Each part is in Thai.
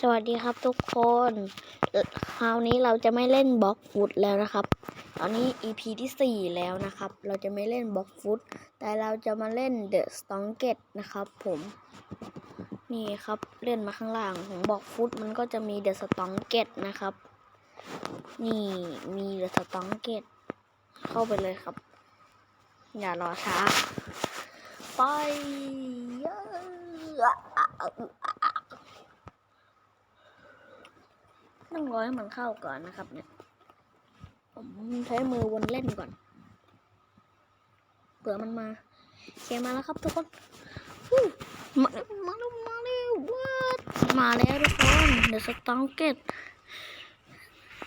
สวัสดีครับทุกคน คราวนี้เราจะไม่เล่นบล็อกฟุตแล้วนะครับ ตอนนี้ EP ที่ 4 แล้วนะครับ เราจะไม่เล่นบล็อกฟุต แต่เราจะมาเล่น The s t o n g e t นะครับผม นี่ครับเลื่อนมาข้างล่างของบล็อกฟุตมันก็จะมี The s t o n g e t นะครับ นี่มี The s t o n g e t เข้าไปเลยครับ อย่ารอช้า ไปเย้ ต้องรอให้มันเข้าก่อนนะครับ เนี่ย ผมใช้มือวนเล่นก่อน เผื่อมันมาเคมาแล้วครับทุกคนมาแล้วมาแล้วมาแล้ววัดมาแล้วทุกคนเดี๋ยวสตองเก็ต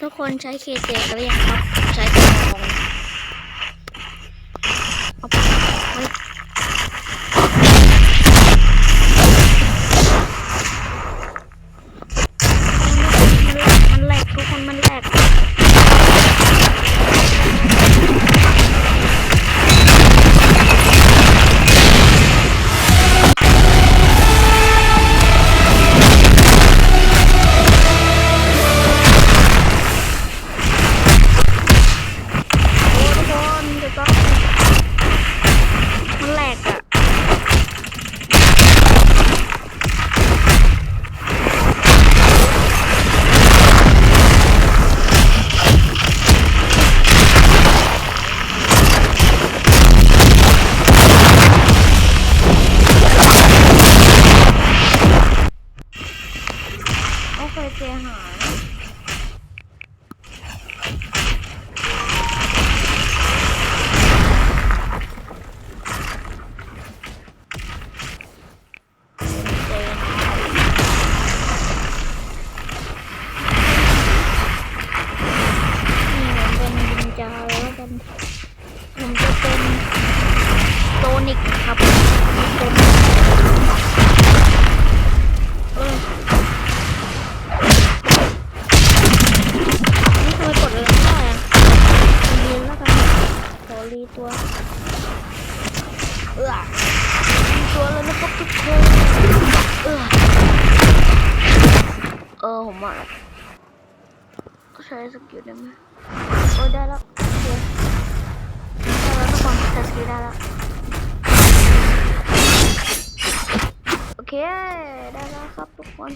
ทุกคนใช้เคเจกันหรือยังครับ วกันขอรีตัวเออรีตัวแล้วนะครับทุกคนเออเออผมอะใช้สกิลได้ไหมโอ้ได้แล้วโอเคได้แล้วทุกคนใช้สกิลได้แล้ว ได้แล้วครับทุกคน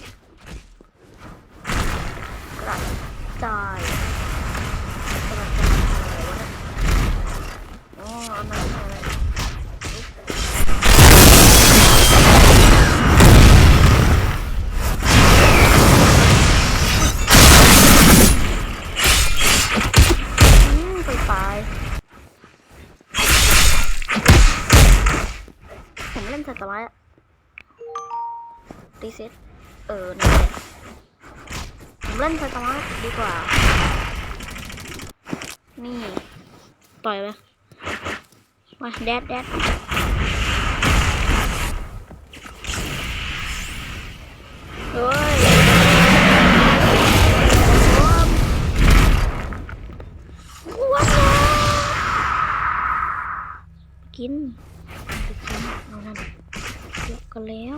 กระจายกระจายอะไรวะเนี่ยอ๋ออันนั้นอะไรอืมไปไปผมเล่นสัตาร์ไว้อะ รีเซ็ตเออนั่นแหละผมเล่นสตาร์ไว้ดีกว่า นี่ ต่อยไปมาแดดแดดเฮ้ยว้าวกินกินเอานั่นเยอะกันแล้ว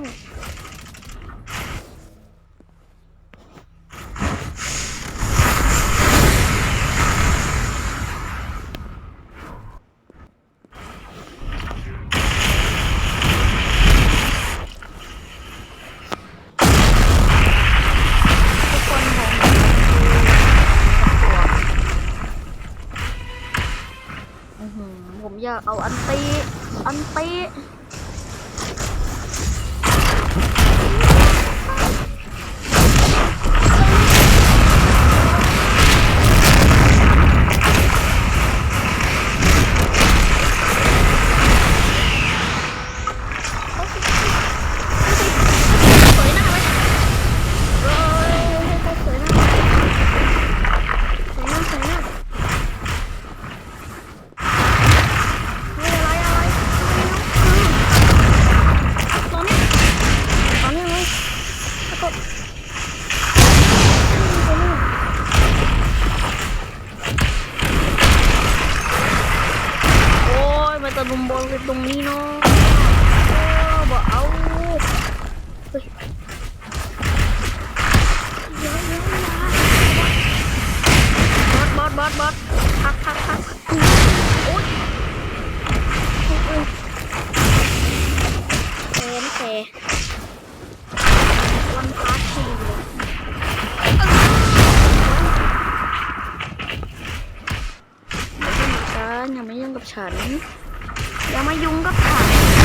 ผมอยากเอาอันตี อันตี ลุมบอลกันตรงนี้เนาะบ่เอาเฮ้ยเยอะเยอะนะบอสบอสบอสพักพักพักโอ๊ยเอ็มเซวันพักทีเลยไม่ต้องมาซะอย่ามายังกับฉัน อย่ามายุ่งกับฉัน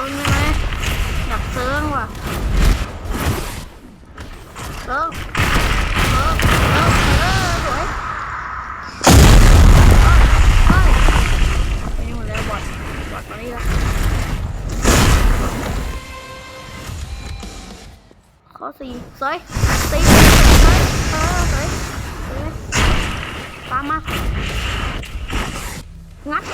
ซิร์ฟได้ไหมอยากเซิร์ฟว่ะเซิร์ฟเซิร์ฟเซิร์ฟเออสวยเอ้ยไปนี่หมดแล้วบอดบอดมานี่ละข้อสี่สวยสี่สวยเออสวยสวยตามมางัด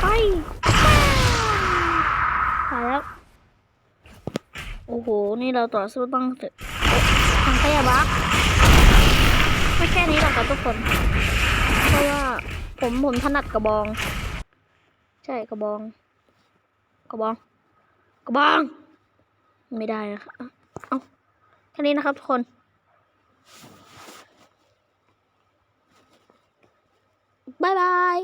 ไปไปแล้วโอ้โห นี่เราต่อสู้ต้องถึงทางขยะบักไม่แค่นี้หรอกครับทุกคน เพราะว่าผมผมถนัดกระบอง ใช่กระบอง กระบอง กระบอง ไม่ได้นะครับเอาแค่นี้นะครับทุกคนบายบาย